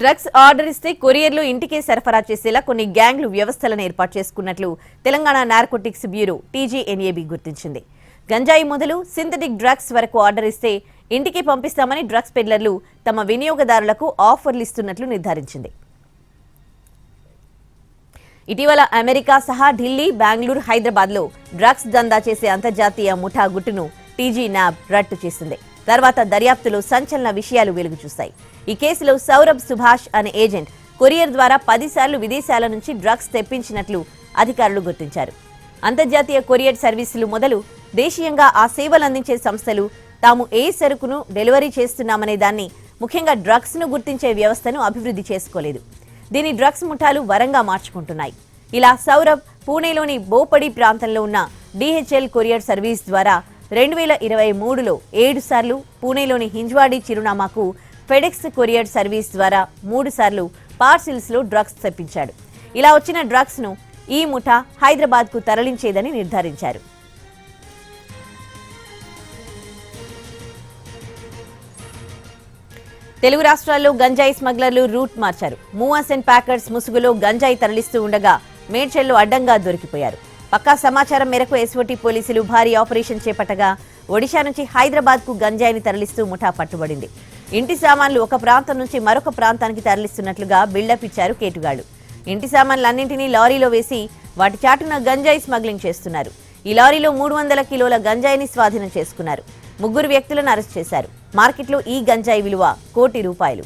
Drugs order ఇస్తే కొరియర్లు ఇంటికే సరఫరా చేసేలా కొన్ని గ్యాంగ్లు వ్యవస్థలను ఏర్పాటు చేసుకున్నట్లు తెలంగాణ నార్కోటిక్స్ బ్యూరో టీజీఎన్ఏబి గుర్తించింది. గంజాయి మొదలు సింథటిక్ డ్రగ్స్ వరకు ఆర్డర్ ఇస్తే ఇంటికి పంపిస్తామని డ్రగ్స్ పెడ్లర్లు తమ వినియోగదారులకు ఆఫర్లు ఇస్తున్నట్లు నిర్ధారించింది. ఇటీవల అమెరికా సహా ఢిల్లీ బెంగళూరు హైదరాబాద్లో డ్రగ్స్ దందా చేసే అంతర్జాతీయ ముఠా గుట్టును టీజీ నాబ్ రట్టు చేసింది. తర్వాత దర్యాప్తులో సంచలన విషయాలు వెలుగు చూశాయి ఈ కేసులో సౌరభ్ సుభాష్ అనే ఏజెంట్ కొరియర్ ద్వారా పదిసార్లు విదేశాల నుంచి డ్రగ్స్ తెప్పించినట్లు అధికారులు గుర్తించారు. అంతర్జాతీయ కొరియర్ సర్వీసులు మొదలు దేశీయంగా ఆ సేవలు అందించే సంస్థలు తాము ఏ సరుకును డెలివరీ చేస్తున్నామనే దాన్ని ముఖ్యంగా డ్రగ్స్ను గుర్తించే వ్యవస్థను అభివృద్ధి చేసుకోలేదు. దీని డ్రగ్స్ ముఠాలు వరంగా మార్చుకుంటున్నాయి. ఇలా సౌరభ్ పూణేలోని బోపడి ప్రాంతంలో ఉన్న డిహెచ్ఎల్ కొరియర్ సర్వీస్ ద్వారా రెండు వేల ఇరవై మూడులో ఏడు సార్లు పూణేలోని హింజ్వాడి చిరునామాకు ఫెడెక్స్ కొరియర్ సర్వీస్ ద్వారా మూడు సార్లు పార్సిల్స్లో డ్రగ్స్ తెప్పించాడు. ఇలా వచ్చిన డ్రగ్స్ను ఈ ముఠా హైదరాబాద్కు తరలించేదని నిర్ధారించారు. తెలుగు రాష్ట్రాల్లో గంజాయి స్మగ్లర్లు రూట్ మార్చారు. మూవాస్ అండ్ ప్యాకర్స్ ముసుగులో గంజాయి తరలిస్తూ ఉండగా మేడ్చల్లో అడ్డంగా దొరికిపోయారు. పక్కా సమాచారం మేరకు ఎస్ఓటీ పోలీసులు భారీ ఆపరేషన్ చేపట్టగా ఒడిశా నుంచి హైదరాబాద్కు గంజాయిని తరలిస్తూ ముఠా పట్టుబడింది. ఇంటి సామాన్లు ఒక ప్రాంతం నుంచి మరొక ప్రాంతానికి తరలిస్తున్నట్లుగా బిల్డప్ ఇచ్చారు కేటుగాళ్ళు. ఇంటి సామాన్లన్నింటినీ లారీలో వేసి వాటి చాటున గంజాయి స్మగ్లింగ్ చేస్తున్నారు. ఈ లారీలో మూడు వందల కిలోల గంజాయిని స్వాధీనం చేసుకున్నారు. ముగ్గురు వ్యక్తులను అరెస్ట్ చేశారు. మార్కెట్లో ఈ గంజాయి విలువ కోటి రూపాయలు.